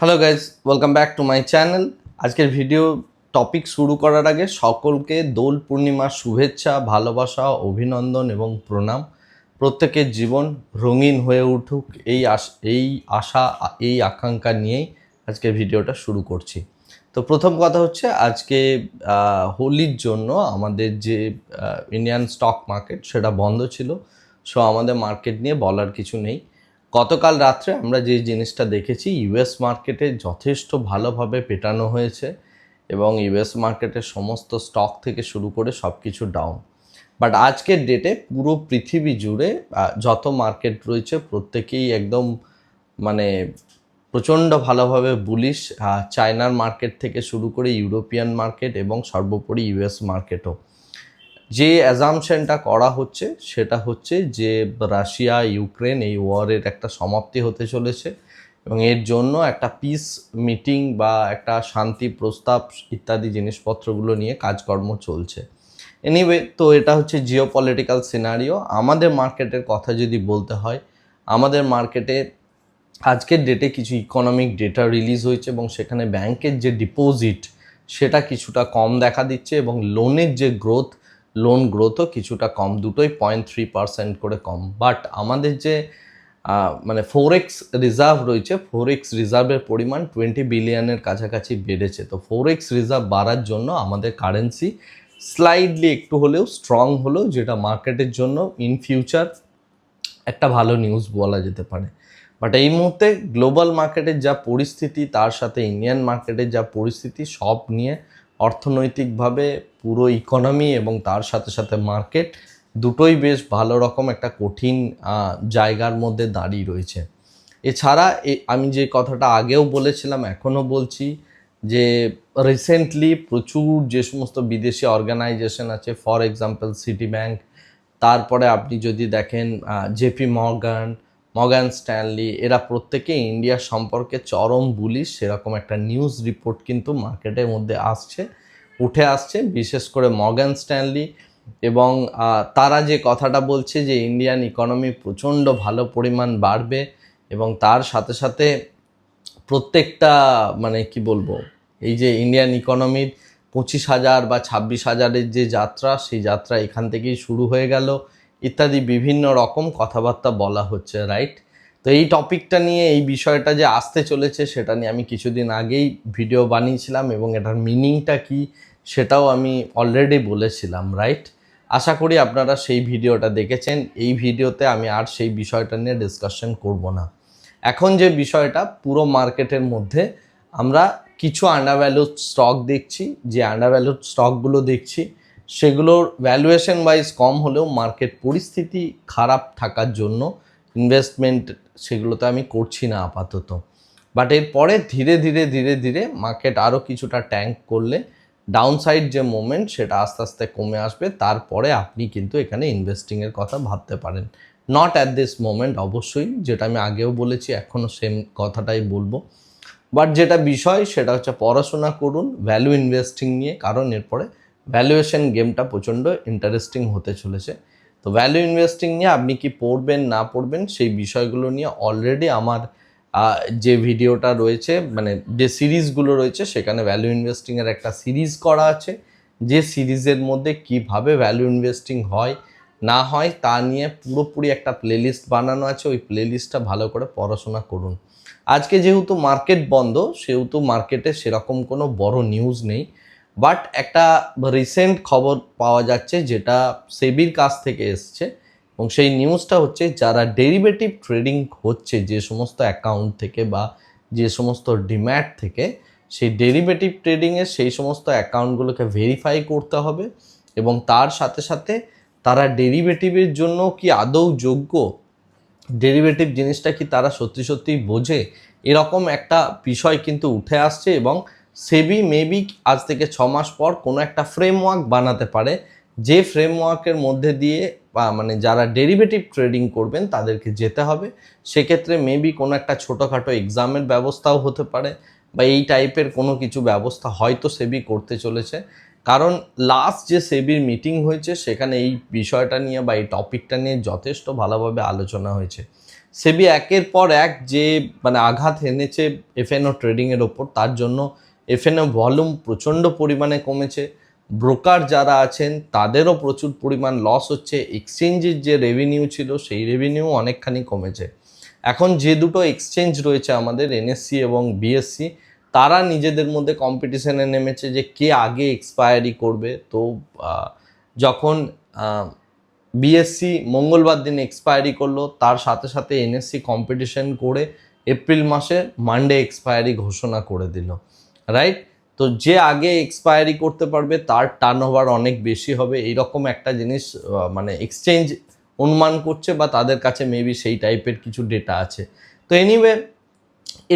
Hello guys welcome back to my channel আজকের video topic শুরু করার আগে সকলকে দোল পূর্ণিমার শুভেচ্ছা, ভালোবাসা, অভিনন্দন এবং প্রণাম। প্রত্যেকের জীবন রঙিন হয়ে উঠুক এই এই আশা, এই আকাঙ্ক্ষা নিয়েই আজকের ভিডিওটা শুরু করছি। তো প্রথম কথা হচ্ছে আজকে হোলির জন্য আমাদের যে ইন্ডিয়ান স্টক মার্কেট সেটা বন্ধ ছিল। সো আমাদের মার্কেট নিয়ে বলার কিছু নেই। গতকাল রাত্রে আমরা যে জিনিসটা দেখেছি ইউএস মার্কেটে যথেষ্ট ভালোভাবে পেটানো হয়েছে এবং ইউএস মার্কেটের সমস্ত স্টক থেকে শুরু করে সব কিছু ডাউন বাট আজকের ডেটে পুরো পৃথিবী জুড়ে যত মার্কেট রয়েছে প্রত্যেকেই একদম মানে প্রচণ্ড ভালোভাবে বুলিশ চায়নার মার্কেট থেকে শুরু করে ইউরোপিয়ান মার্কেট এবং সর্বোপরি ইউএস মার্কেটও যে অ্যাজামশনটা করা হচ্ছে, সেটা হচ্ছে যে রাশিয়া, ইউক্রেন এই ওয়ারের একটা সমাপ্তি হতে চলেছে এবং এর জন্য একটা পিস মিটিং বা একটা শান্তি প্রস্তাব ইত্যাদি জিনিসপত্রগুলো নিয়ে কাজকর্ম চলছে। এনিওয়ে তো এটা হচ্ছে জিও পলিটিক্যাল সিনারিও আমাদের মার্কেটের কথা যদি বলতে হয়, আমাদের মার্কেটে আজকের ডেটে কিছু ইকোনমিক ডেটা রিলিজ হয়েছে এবং সেখানে ব্যাংকের যে ডিপোজিট সেটা কিছুটা কম দেখা দিচ্ছে এবং লোনের যে গ্রোথ লোন গ্রোথও কিছুটা কম, দুটোই পয়েন্ট থ্রি পার্সেন্ট করে কম। বাট আমাদের যে মানে ফোর এক্স রিজার্ভ রয়েছে ফোর এক্স রিজার্ভের পরিমাণ টোয়েন্টি বিলিয়নের কাছাকাছি বেড়েছে। তো ফোর এক্স রিজার্ভ বাড়ার জন্য আমাদের কারেন্সি স্লাইডলি একটু হলেও স্ট্রং হলেও যেটা মার্কেটের জন্য ইন ফিউচার একটা ভালো নিউজ বলা যেতে পারে। বাট এই মুহূর্তে গ্লোবাল মার্কেটের যা পরিস্থিতি, তার সাথে ইন্ডিয়ান মার্কেটের যা পরিস্থিতি, সব নিয়ে অর্থনৈতিকভাবে পুরো ইকোনমি এবং তার সাথে সাথে মার্কেট দুটোই বেশ ভালো রকম একটা কঠিন জায়গার মধ্যে দাঁড়িয়ে রয়েছে। এছাড়া আমি যে কথাটা আগেও বলেছিলাম, এখনও বলছি যে রিসেন্টলি প্রচুর যে সমস্ত বিদেশি অর্গানাইজেশন আছে ফর এক্সাম্পল সিটি ব্যাংক তারপরে আপনি যদি দেখেন জেপি মর্গান মর্গান স্ট্যানলি, এরা প্রত্যেকে ইন্ডিয়া সম্পর্কে চরম বুলিশ সেরকম একটা নিউজ রিপোর্ট কিন্তু মার্কেটের মধ্যে আসছে, উঠে আসছে, বিশেষ করে মগান স্ট্যানলি এবং তারা যে কথাটা বলছে যে ইন্ডিয়ান ইকোনমি প্রচণ্ড ভালো পরিমাণ বাড়বে এবং তার সাথে সাথে প্রত্যেকটা মানে কি বলব, এই যে ইন্ডিয়ান ইকোনমির পঁচিশ হাজার বা ছাব্বিশ হাজারের যে যাত্রা, সেই যাত্রা এখান থেকেই শুরু হয়ে গেল। ইত্যাদি বিভিন্ন রকম কথাবার্তা বলা হচ্ছে রাইট তো এই টপিকটা নিয়ে, এই বিষয়টা যে আসতে চলেছে সেটা নিয়ে আমি কিছুদিন আগেই ভিডিও বানিয়েছিলাম এবং এটার মিনিংটা কি সেটাও আমি অলরেডি বলেছিলাম রাইট আশা করি আপনারা সেই ভিডিওটা দেখেছেন। এই ভিডিওতে আমি আর সেই বিষয়টা নিয়ে ডিসকাশন করব না। এখন যে বিষয়টা, পুরো মার্কেটের মধ্যে আমরা কিছু আন্ডারভ্যালুড স্টক দেখছি। যে আন্ডারভ্যালুড স্টকগুলো দেখছি সেগুলোর ভ্যালুয়েশন ওয়াইজ কম হলেও মার্কেট পরিস্থিতি খারাপ থাকার জন্য ইনভেস্টমেন্ট সেগুলোতে আমি করছি না আপাতত। বাট এরপরে ধীরে ধীরে ধীরে ধীরে মার্কেট আরও কিছুটা ট্যাঙ্ক করলে ডাউনসাইড যে মোমেন্ট সেটা আস্তে আস্তে কমে আসবে। তারপরে আপনি কিন্তু এখানে ইনভেস্টিংয়ের কথা ভাবতে পারেন। নট অ্যাট দিস মোমেন্ট অবশ্যই যেটা আমি আগেও বলেছি এখনও সেম কথাটাই বলব। বাট যেটা বিষয় সেটা হচ্ছে পড়াশোনা করুন ভ্যালু ইনভেস্টিং নিয়ে, কারণ এরপরে ভ্যালুয়েশন গেমটা প্রচণ্ড ইন্টারেস্টিং হতে চলেছে। তো ভ্যালু ইনভেস্টিং নিয়ে আপনি কি পড়বেন, না পড়বেন, সেই বিষয়গুলো নিয়ে অলরেডি আমার যে ভিডিওটা রয়েছে মানে যে সিরিজগুলো রয়েছে, সেখানে ভ্যালু ইনভেস্টিংয়ের একটা সিরিজ করা আছে। যে সিরিজের মধ্যে কীভাবে ভ্যালু ইনভেস্টিং হয়, না হয়, তা নিয়ে পুরোপুরি একটা প্লেলিস্ট বানানো আছে। ওই প্লেলিস্টটা ভালো করে পড়াশোনা করুন। আজকে যেহেতু মার্কেট বন্ধ, সেহেতু মার্কেটে সেরকম কোনো বড় নিউজ নেই। বাট একটা রিসেন্ট খবর পাওয়া যাচ্ছে যেটা সেবির কাছ থেকে এসছে এবং সেই নিউজটা হচ্ছে যারা ডেরিভেটিভ ট্রেডিং হচ্ছে যে সমস্ত অ্যাকাউন্ট থেকে বা যে সমস্ত ডিম্যাট থেকে, সেই ডেরিভেটিভ ট্রেডিংয়ে সেই সমস্ত অ্যাকাউন্টগুলোকে ভেরিফাই করতে হবে এবং তার সাথে সাথে তারা ডেরিভেটিভের জন্য কি আদৌ যোগ্য? ডেরিভেটিভ জিনিসটা কি তারা সত্যি সত্যি বোঝে? এরকম একটা বিষয় কিন্তু উঠে আসছে এবং সেবি, মেবি আজ থেকে ছ মাস পর কোনো একটা ফ্রেমওয়ার্ক বানাতে পারে। যে ফ্রেমওয়ার্কের মধ্যে দিয়ে মানে যারা ডেরিভেটিভ ট্রেডিং করবেন তাদেরকে যেতে হবে। সেক্ষেত্রে মেবি কোনো একটা ছোটোখাটো এক্সামের ব্যবস্থাও হতে পারে, বা এই টাইপের কোনো কিছু ব্যবস্থা হয়তো সেবি করতে চলেছে। কারণ লাস্ট যে সেবির মিটিং হয়েছে, সেখানে এই বিষয়টা নিয়ে বা এই টপিকটা নিয়ে যথেষ্ট ভালোভাবে আলোচনা হয়েছে। সেবি একের পর এক যে মানে আঘাত এনেছে এফএনও ট্রেডিংয়ের ওপর, তার জন্য এফএনও ভলিউম প্রচণ্ড পরিমাণে কমেছে। ব্রোকার যারা আছেন, তাদেরও প্রচুর পরিমাণ লস হচ্ছে। এক্সচেঞ্জের যে রেভিনিউ ছিল, সেই রেভিনিউ অনেকখানি কমেছে। এখন যে দুটো এক্সচেঞ্জ রয়েছে আমাদের এনএসসি এবং বিএসসি তারা নিজেদের মধ্যে কম্পিটিশনে নেমেছে যে কে আগে এক্সপায়ারি করবে। তো যখন বিএসসি মঙ্গলবার দিন এক্সপায়ারি করল, তার সাথে সাথে এনএসসি কম্পিটিশন করে এপ্রিল মাসে মানডে এক্সপায়ারি ঘোষণা করে দিল। রাইট তো যে আগে এক্সপায়ারি করতে পারবে, তার টার্ন ওভার অনেক বেশি হবে। এইরকম একটা জিনিস মানে এক্সচেঞ্জ অনুমান করছে বা তাদের কাছে মেবি সেই টাইপের কিছু ডেটা আছে। তো এনিওয়ে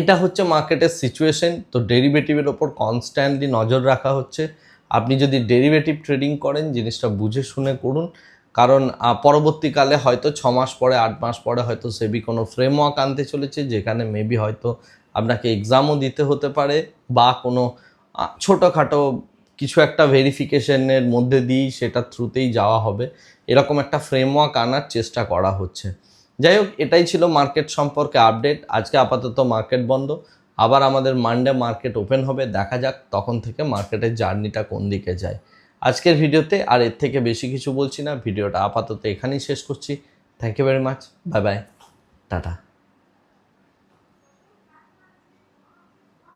এটা হচ্ছে মার্কেটের সিচুয়েশন তো ডেরিভেটিভের ওপর কনস্ট্যান্টলি নজর রাখা হচ্ছে। আপনি যদি ডেরিভেটিভ ট্রেডিং করেন, জিনিসটা বুঝে শুনে করুন। কারণ পরবর্তীকালে হয়তো ছ মাস পরে, আট মাস পরে হয়তো সেবি কোনো ফ্রেমওয়ার্ক আনতে চলেছে, যেখানে মেবি হয়তো আপনাকে এক্সামও দিতে হতে পারে বা কোনো ছোটোখাটো কিছু একটা ভেরিফিকেশনের মধ্যে দিয়েই সেটা থ্রুতেই যাওয়া হবে। এরকম একটা ফ্রেমওয়ার্ক আনার চেষ্টা করা হচ্ছে। যাই হোক, এটাই ছিল মার্কেট সম্পর্কে আপডেট আজকে আপাতত মার্কেট বন্ধ। আবার আমাদের মানডে মার্কেট ওপেন হবে। দেখা যাক তখন থেকে মার্কেটের জার্নিটা কোন দিকে যায়। আজকের ভিডিওতে আর এর থেকে বেশি কিছু বলছি না। ভিডিওটা আপাতত এখানেই শেষ করছি। Thank you very much bye bye tata